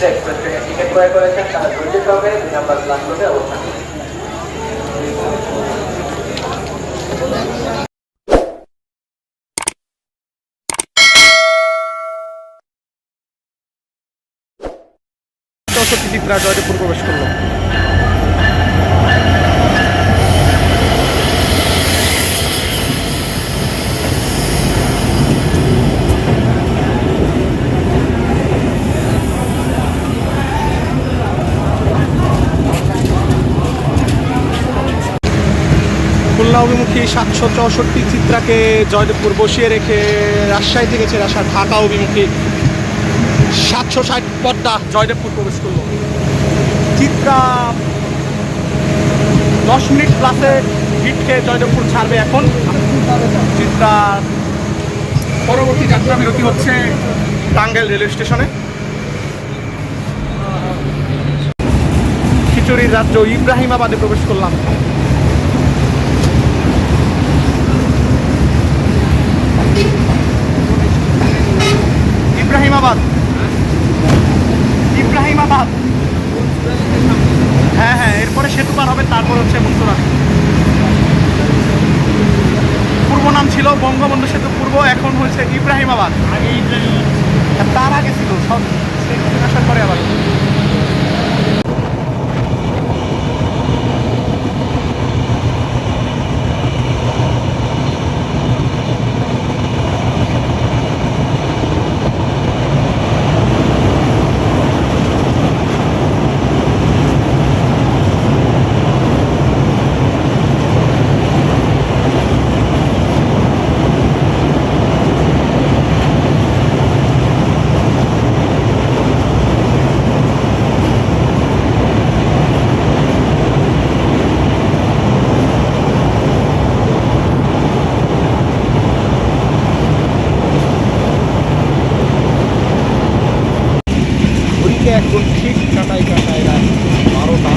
Ticket ক্রয় করেছেন তারা ধৈর্য সহকারে দুই নম্বর প্রবেশ করল। খুলনা অভিমুখী সাতশো চৌষট্টি চিত্রাকে জয়দেবপুর বসিয়ে রেখে রাজশাহী থেকে ছেড়ে আসা ঢাকা অভিমুখী সাতশো ষাট পদ্মা জয়দেবপুর প্রবেশ করল। চিত্রা দশ মিনিট প্লাসে হিট খেয়ে জয়দেবপুর ছাড়বে এখন। চিত্রার পরবর্তী যাত্রা বিরতি হচ্ছে টাঙ্গাইল রেলওয়ে স্টেশনে। খিচুড়ির রাজ্য ইব্রাহিমাবাদে প্রবেশ করলাম ইব্রাহিমাবাদ ইব্রাহিমাবাদ হ্যাঁ হ্যাঁ এরপরে সেতু পার হবে তারপর হচ্ছে মনসুরা পূর্ব নাম ছিল বঙ্গবন্ধু সেতু পূর্ব এখন হয়েছে ইব্রাহিমাবাদ। তার আগে ছিল সব পরে আবার ঘড়িতে এখন ঠিক কাটাই কাটাই রাত বারোটা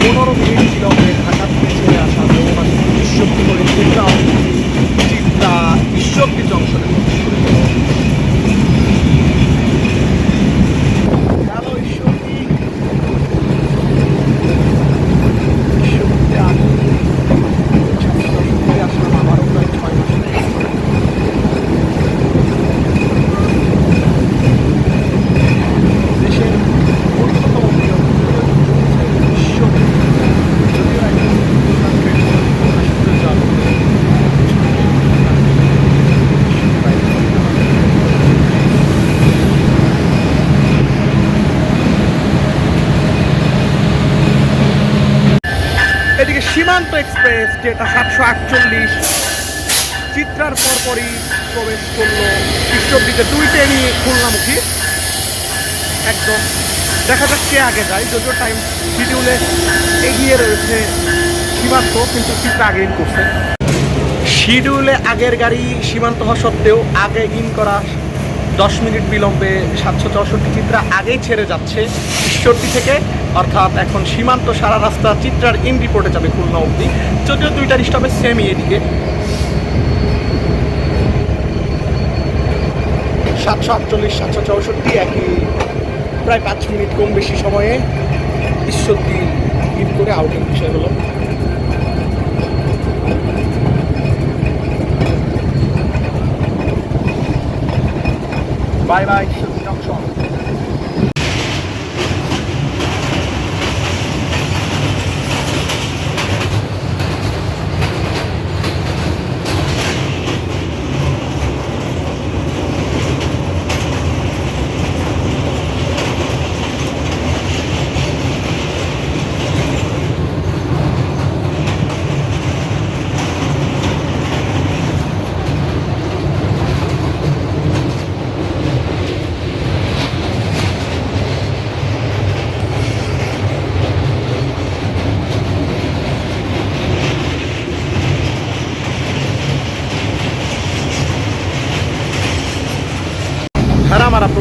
পনেরো মিনিট ছিল আমাদের ঢাকা থেকে ছেড়ে আসা যমুনা বিশ্বব্দি করে চিত্রা চিত্রা বিশ্বব্দি জংশনে প্রবেশ করেছে। হ্যালো ঈশ্বরদী ঈশ্বরদীতে আমি ছাত্রদশকে আসলাম আবারও প্রায় ছয় মাস লেগেছে। দেশের অন্যতম প্রিয় বিশ্ব যদিও একজন প্রধানমন্ত্রী রাষ্ট্রীয় জাত। এদিকে সীমান্ত এক্সপ্রেস, যেটা সাতশো আটচল্লিশ। চিত্রার পরপরই প্রবেশ করল বিশ্বব্দিতে দুই ট্রেনই খুলনামুখী। একদম। দেখা যাক কে আগে যায়। যদিও টাইম শিডিউলে এগিয়ে রয়েছে সীমান্ত, কিন্তু চিত্রা আগে ইন করছে। শিডিউলে আগের গাড়ি সীমান্ত হওয়া সত্ত্বেও আগে ইন করা দশ মিনিট বিলম্বে সাতশো চৌষট্টি। চিত্রা আগেই ছেড়ে যাচ্ছে। ঈশ্বরদী থেকে অর্থাৎ এখন সীমান্ত সারা রাস্তা, চিত্রার ইন রিপোর্টে যাবে খুলনা অবধি। যদিও দুইটার স্টপে সেমই এদিকে। সাতশো আটচল্লিশ, সাতশো চৌষট্টি, একই প্রায় পাঁচ মিনিট কম বেশি সময়ে ঈশ্বরদী ইন করে আউটের বিষয় হলো। বাই বাই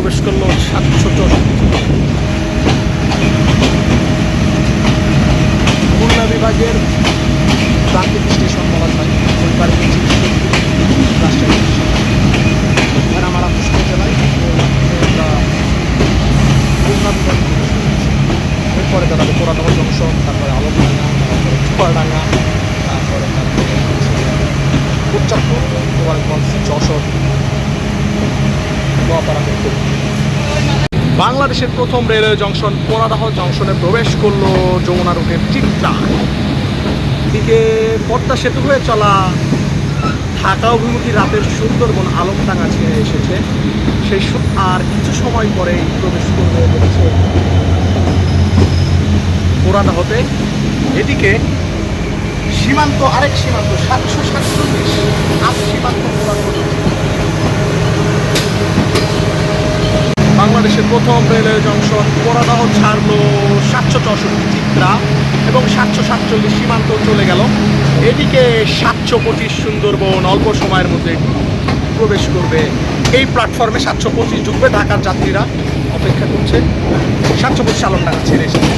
প্রবেশ করল সাতশো টন খুলনা বিভাগের প্রান্তিক স্টেশন বলা হয় পরিবার রাজশাহী আমার আত্মীয় জেলায় খুলনা জংশন তারপরে আলোচনা তারপরে বাংলাদেশের প্রথম রেলওয়ে জংশন পোনাদাহ জংশনে প্রবেশ করল যমুনা রুটের চিত্রা দিকে পদ্মা সেতু হয়ে চলা ঢাকা অভিমুখী রাতের সুন্দরবন আলমডাঙ্গা ছেড়ে এসেছে। সেই আর কিছু সময় পরেই প্রবেশ করবে হচ্ছে পোড়াদাহতে এদিকে সীমান্ত, আরেক সীমান্ত, সাতশো সাতচল্লিশ, আপ সীমান্ত পোড়াদাহ বাংলাদেশের প্রথম রেলওয়ে জংশন পোড়াদাহ ছাড়লো সাতশো চৌষট্টি চিত্রা এবং সাতশো সাতচল্লিশ সীমান্ত চলে গেল। এদিকে সাতশো পঁচিশ সুন্দরবন অল্প সময়ের মধ্যে প্রবেশ করবে। এই প্ল্যাটফর্মে সাতশো পঁচিশ ঢুকবে ঢাকার যাত্রীরা। অপেক্ষা করছে। সাতশো পঁচিশ আলম টাকা ছেড়ে এসেছে।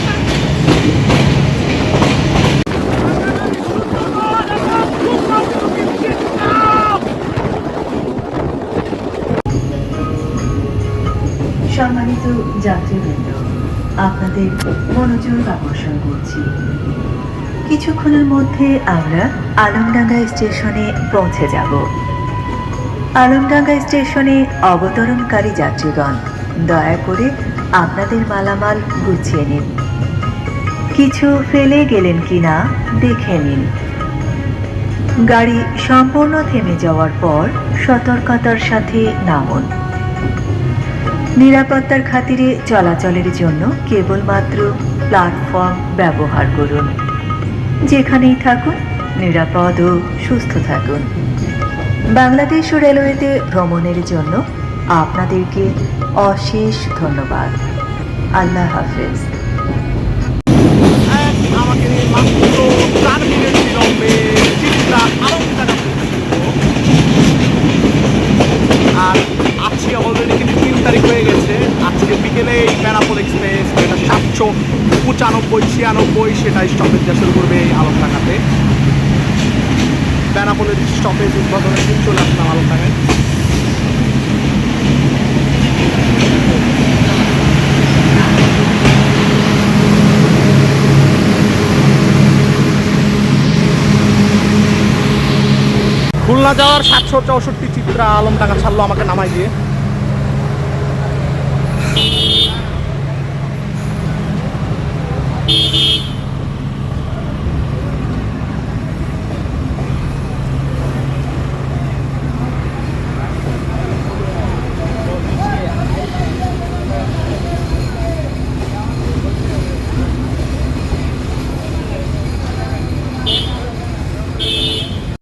যাত্রীবৃন্দ আপনাদের মনোযোগ আকর্ষণ করছি। কিছুক্ষণের মধ্যে আমরা আলমডাঙ্গা স্টেশনে পৌঁছে যাব। আলমডাঙ্গা স্টেশনে অবতরণকারী যাত্রীগণ, দয়া করে আপনাদের মালামাল গুছিয়ে নিন। কিছু ফেলে গেলেন কিনা দেখে নিন। গাড়ি সম্পূর্ণ থেমে যাওয়ার পর সতর্কতার সাথে নামুন। নিরাপত্তার খাতিরে চলাচলের জন্য কেবলমাত্র প্ল্যাটফর্ম ব্যবহার করুন। যেখানেই থাকুন, নিরাপদ ও সুস্থ থাকুন। বাংলাদেশ রেলওয়েতে ভ্রমণের জন্য আপনাদেরকে অশেষ ধন্যবাদ। আল্লাহ হাফেজ এক আমাকে নিয়ে মাত্র চার মিনিট বিলম্বে চিত্রা আরব টাকা আর আজকে অলরেডি কিন্তু তিন তারিখ হয়ে গেছে আজকে বিকেলে এই প্যারাপোল এক্সপ্রেস যেটা সাতশো পঁচানব্বই ছিয়ানব্বই সেটা স্টপেজ দেওয়া শুরু করবে এই আলম টাকাতে প্যারাপোলের স্টপেজ উদ্বোধনের দিন চলে আসলাম আলোচনায়। খুলনা যাওয়ার সাতশো চৌষট্টি চিত্রা আলম টাকা ছাড়লো আমাকে নামাই দিয়ে।